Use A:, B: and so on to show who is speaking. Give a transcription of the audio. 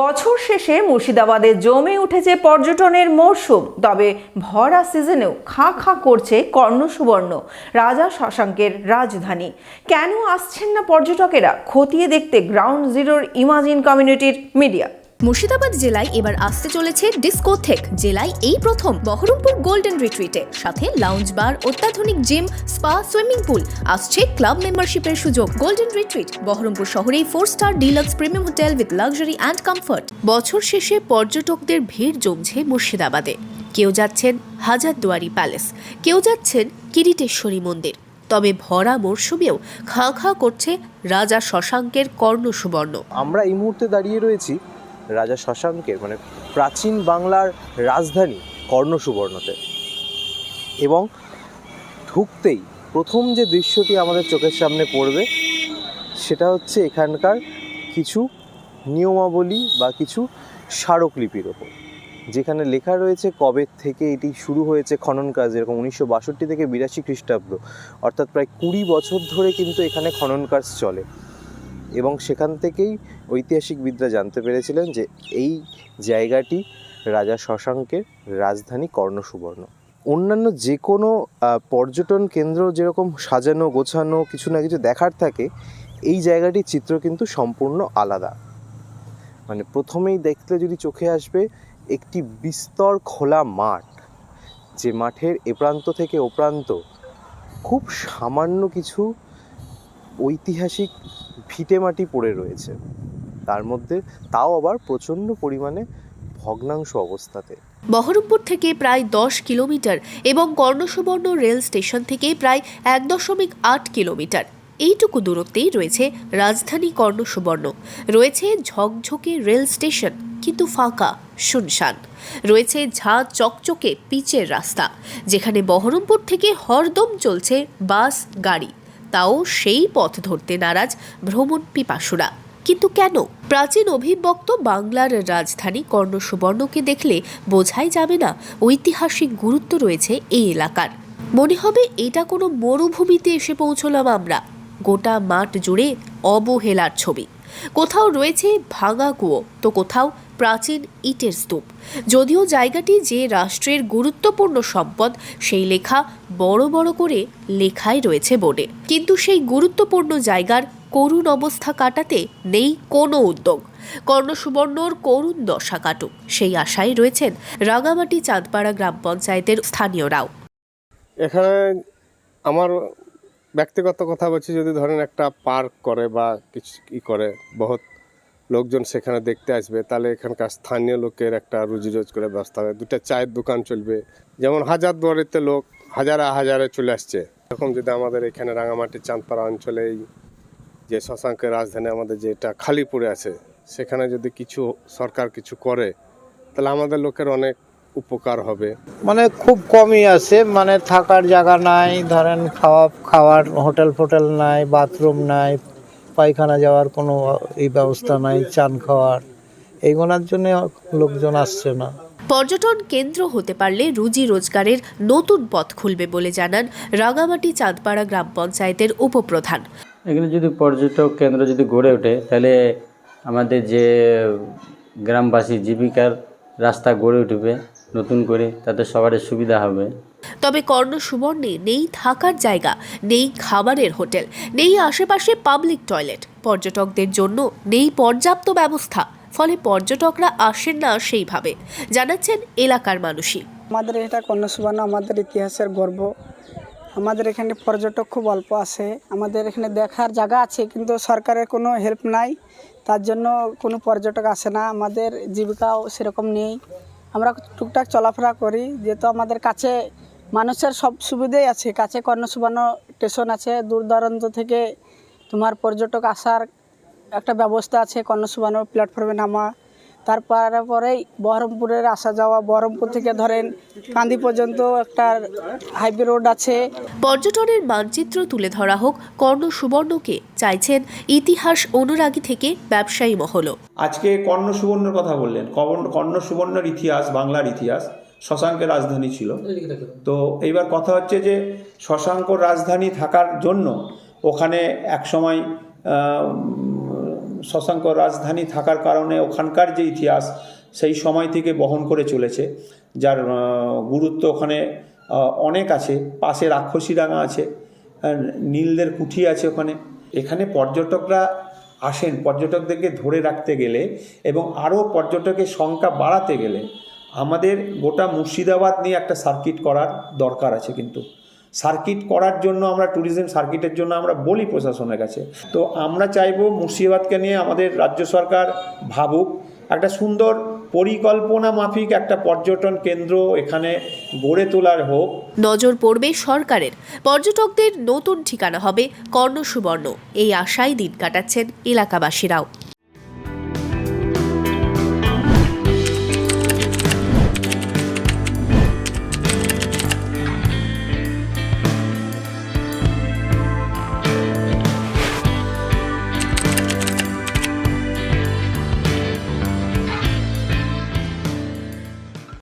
A: বছর শেষে মুর্শিদাবাদে জমে উঠেছে পর্যটনের মরশুম। তবে ভরা সিজনেও খা খা করছে কর্ণসুবর্ণ, রাজা শশাঙ্কের রাজধানী। কেন আসছেন না পর্যটকেরা? খতিয়ে দেখতে গ্রাউন্ড জিরোর ইমাজিন কমিউনিটির মিডিয়া।
B: মুর্শিদাবাদ জেলায় এবার আসতে চলেছে ডিসকোথেক জেলায় এই প্রথম বহরমপুর গোল্ডেন রিট্রিটে। সাথে লাউঞ্জ বার অত্যাধুনিক জিম স্পা সুইমিং পুল আসছে ক্লাব মেম্বারশিপের সুযোগ। গোল্ডেন রিট্রিট, বহরমপুর শহরেই four star deluxe premium hotel with luxury and comfort বছর শেষে পর্যটকদের ভিড় জমছে মুর্শিদাবাদে। কেউ যাচ্ছেন হাজারদুয়ারি প্যালেস কেউ যাচ্ছেন কিরিটেশ্বরী মন্দির। তবে ভরা মরশুমেও খাঁ খাঁ করছে রাজা শশাঙ্কের কর্ণ সুবর্ণ
C: আমরা এই মুহূর্তে দাঁড়িয়ে রয়েছি রাজা শশাঙ্কের মানে প্রাচীন বাংলার রাজধানী কর্ণসুবর্ণতে। এবং ঢুকতেই প্রথম যে দৃশ্যটি আমাদের চোখের সামনে পড়বে, সেটা হচ্ছে এখানকার কিছু নিয়মাবলী বা কিছু স্মারকলিপির ওপর। যেখানে লেখা রয়েছে কবে থেকে এটি শুরু হয়েছে খনন কাজ এরকম উনিশশো বাষট্টি থেকে বিরাশি খ্রিস্টাব্দ। অর্থাৎ প্রায় কুড়ি বছর ধরে কিন্তু এখানে খনন কাজ চলে। এবং সেখান থেকেই ঐতিহাসিকবিদরা জানতে পেরেছিলেন যে এই জায়গাটি রাজা শশাঙ্কের রাজধানী কর্ণসুবর্ণ। অন্যান্য যে কোনো পর্যটন কেন্দ্র যেরকম সাজানো, গোছানো, কিছু না কিছু দেখার থাকে, এই জায়গাটির চিত্র কিন্তু সম্পূর্ণ আলাদা। মানে প্রথমেই দেখলে যদি চোখে আসবে, একটি বিস্তর খোলা মাঠ, যে মাঠের এ প্রান্ত থেকে ও প্রান্ত, খুব সামান্য কিছু ঐতিহাসিক ভিটেমাটি পড়ে রয়েছে। তার মধ্যে তাও আবার প্রচণ্ড পরিমাণে ভগ্নাংশ অবস্থাতে।
B: বহরমপুর থেকে প্রায় দশ কিলোমিটার এবং কর্ণসুবর্ণ রেল স্টেশন থেকে প্রায় এক দশমিক আট কিলোমিটার। এইটুকু দূরত্বেই রয়েছে রাজধানী কর্ণসুবর্ণ। রয়েছে ঝকঝকে রেল স্টেশন, কিন্তু ফাঁকা, শুনশান। রয়েছে ঝাঁ চকচকে পিচের রাস্তা, যেখানে বহরমপুর থেকে হরদম চলছে বাস, গাড়ি। তাও সেই পথ ধরতে নারাজ ভ্রমণ পিপাসুরা। কিন্তু কেন? প্রাচীন অভিব্যক্ত বাংলার রাজধানী কর্ণসুবর্ণকে দেখলে বোঝাই যাবে না ঐতিহাসিক গুরুত্ব রয়েছে এই এলাকার। মনে হবে এটা কোনো মরুভূমিতে এসে পৌঁছলাম আমরা। গোটা মাঠ জুড়ে অবহেলার ছবি। কোথাও রয়েছে ভাঙা কুয়ো, তো কোথাও প্রাচীন ইটের স্তূপ। যদিও জায়গাটি যে রাষ্ট্রের গুরুত্বপূর্ণ সম্পদ, সেই লেখা বড় বড় করে লেখাই রয়েছে বোর্ডে। কিন্তু সেই গুরুত্বপূর্ণ জায়গার করুণ অবস্থা কাটাতে নেই কোনো উদ্যোগ। কর্ণসুবর্ণর করুণ দশা কাটুক, সেই আশায় রয়েছেন রাঙামাটি চাঁদপাড়া গ্রাম পঞ্চায়েতের স্থানীয়রাও।
D: এখানে আমার ব্যক্তিগত কথা বলছি, যদি ধরেন একটা পার্ক করে বা কিছু ই করে, বহুত লোকজন সেখানে দেখতে আসবে, তাহলে এখানকার স্থানীয় লোকের একটা রুজি রোজগারের ব্যবস্থা হবে। দুটা চায়ের দোকান চলবে। যেমন হাজার দুয়ারিতে লোক হাজারে হাজারে চলে আসছে। এরকম যদি আমাদের এখানে রাঙামাটি, চাঁদপাড়া অঞ্চলে যে শশাঙ্কের রাজধানী আমাদের যেটা খালি পড়ে আছে, সেখানে যদি কিছু সরকার কিছু করে, তাহলে আমাদের লোকের অনেক উপকার হবে।
E: মানে খুব কমই আছে মানে থাকার জায়গা নাই, ধরেন খাওয়া, খাওয়ার হোটেল ফোটেল নাই, বাথরুম নাই পায়খানা যাওয়ার কোনো এই ব্যবস্থা নাই চান খাওয়ার। এইগুলোর জন্য লোকজন আসছে না।
B: পর্যটন কেন্দ্র হতে পারলে রুজি রোজগারের নতুন পথ খুলবে বলে জানান রাঙামাটি চাঁদপাড়া গ্রাম পঞ্চায়েতের উপপ্রধান।
F: এখানে যদি পর্যটক কেন্দ্র যদি গড়ে ওঠে তাহলে আমাদের যে গ্রামবাসী জীবিকার রাস্তা গড়ে উঠবে। নতুন করে তাতে সবারই সুবিধা হবে।
B: তবে কর্ণসুবর্ণে নেই থাকার জায়গা নেই খাবারের হোটেল নেই আশেপাশে পাবলিক টয়লেট। পর্যটকদের জন্য নেই পর্যাপ্ত ব্যবস্থা ফলে পর্যটকরা আসেন না সেইভাবে জানাচ্ছেন এলাকার মানুষই।
G: আমাদের এটা কন্যাসুবর্ণ আমাদের ইতিহাসের গর্ব। আমাদের এখানে পর্যটক খুব অল্প আসে আমাদের এখানে দেখার জায়গা আছে কিন্তু সরকারের কোনো হেল্প নাই তার জন্য কোনো পর্যটক আসে না আমাদের জীবিকাও সেরকম নেই। আমরা টুকটাক চলাফেরা করি, যেহেতু আমাদের কাছে মানুষের সব সুবিধাই আছে, কাছে কর্ণসুবর্ণ স্টেশন আছে, দূর দূরান্ত থেকে তোমার পর্যটক আসার একটা ব্যবস্থা আছে, কর্ণসুবর্ণ প্ল্যাটফর্মে নামা। তারপরে পরেই বহরমপুরের আসা যাওয়া বহরমপুর থেকে ধরেন কান্দি পর্যন্ত একটা হাইওয়ে রোড আছে।
B: পর্যটনের মানচিত্র তুলে ধরা হোক কর্ণ সুবর্ণকে চাইছেন ইতিহাস অনুরাগী থেকে ব্যবসায়ী মহলও।
H: আজকে কর্ণ সুবর্ণের কথা বললেন। কর্ণ কর্ণ সুবর্ণের ইতিহাস বাংলার ইতিহাস শশাঙ্কের রাজধানী ছিল। তো এইবার কথা হচ্ছে যে শশাঙ্ক রাজধানী থাকার জন্য ওখানে একসময় আহ, শশাঙ্ক রাজধানী থাকার কারণে ওখানকার যে ইতিহাস, সেই সময় থেকে বহন করে চলেছে, যার গুরুত্ব ওখানে অনেক আছে। পাশে রাক্ষসীডাঙ্গা আছে নীলদের কুঠি আছে ওখানে। এখানে পর্যটকরা আসেন, পর্যটকদেরকে ধরে রাখতে গেলে এবং আরও পর্যটকের সংখ্যা বাড়াতে গেলে আমাদের গোটা মুর্শিদাবাদ নিয়ে একটা সার্কিট করার দরকার আছে কিন্তু। সার্কিট করার জন্য আমরা ট্যুরিজম সার্কিটের জন্য আমরা বলি প্রশাসনের কাছে। তো আমরা চাইব মুর্শিদাবাদকে নিয়ে আমাদের রাজ্য সরকার ভাবুক। একটা সুন্দর পরিকল্পনা মাফিক একটা পর্যটন কেন্দ্র এখানে গড়ে তোলার হোক।
B: নজর পড়বে সরকারের। পর্যটকদের নতুন ঠিকানা হবে কর্ণসুবর্ণ। এই আশায় দিন কাটাচ্ছেন এলাকাবাসীরাও।